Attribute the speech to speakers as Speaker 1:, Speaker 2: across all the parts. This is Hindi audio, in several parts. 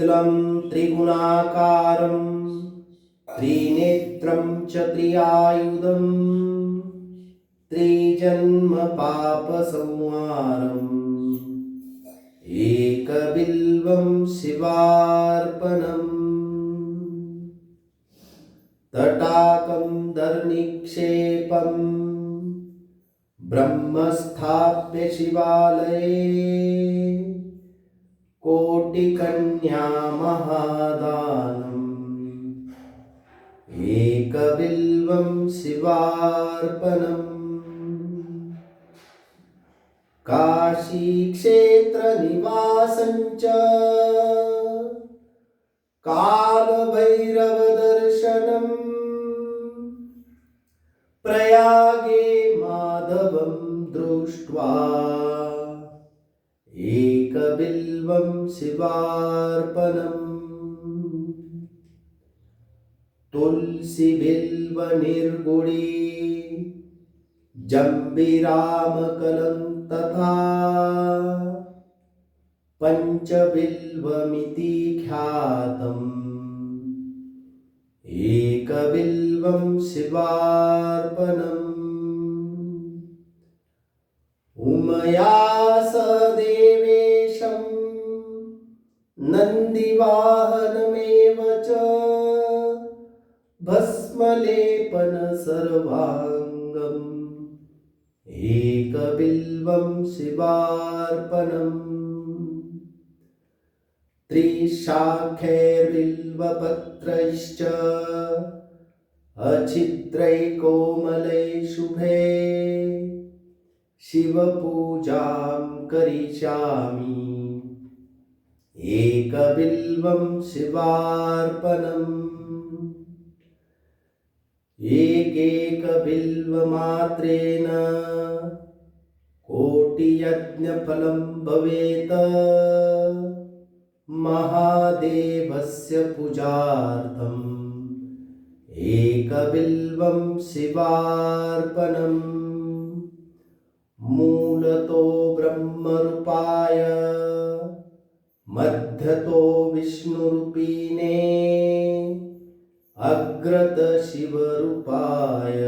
Speaker 1: त्रिदलं त्रिगुणाकारं त्रिनेत्रं च त्रियायुधम् त्रिजन्मपापसंहारम्। एकबिल्वं शिवार्पणम् तटाकं दर्निक्षेपम् ब्रह्मस्थाप्य शिवालये। कोटिकन्या महादानम् एकबिल्वं शिवार्पणम्। काशीक्षेत्रनिवासं च कालभैरवदर्शनम् प्रयागे माधवं दृष्ट्वा एकबिल्वं शिवार्पणम्। तुलसीबिल्वनिर्गुणी जम्बिरामकलं तथा पञ्चबिल्वमिति ख्यातम् एकबिल्वं शिवार्पणम्। उमया नन्दिवाहनमेव च। भस्मलेपन सर्वाङ्गम्। एकबिल्वं शिवार्पणम्। त्रिशाखैर्बिल्वपत्रैश्च अच्छिद्रैकोमलै शुभे शिवपूजां करिष्यामि। एकबिल्वं शिवार्पणम्। एकैकबिल्वमात्रेण कोटियज्ञफलं भवेत्। महादेवस्य पूजार्थम् एकबिल्वं शिवार्पणम्। मूलतो ब्रह्मरूपाय मध्यतो विष्णुरूपिणे अग्रत शिवरूपाय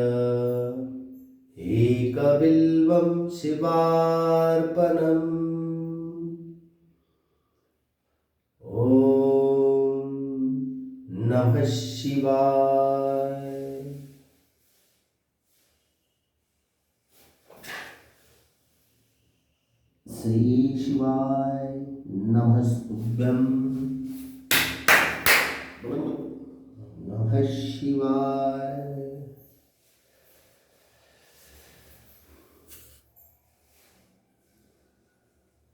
Speaker 1: एकबिल्वं शिवार्पणम्। ॐ नमः शिवाय। श्रीशिवाय नमस्तुभ्यम्। नमः शिवाय।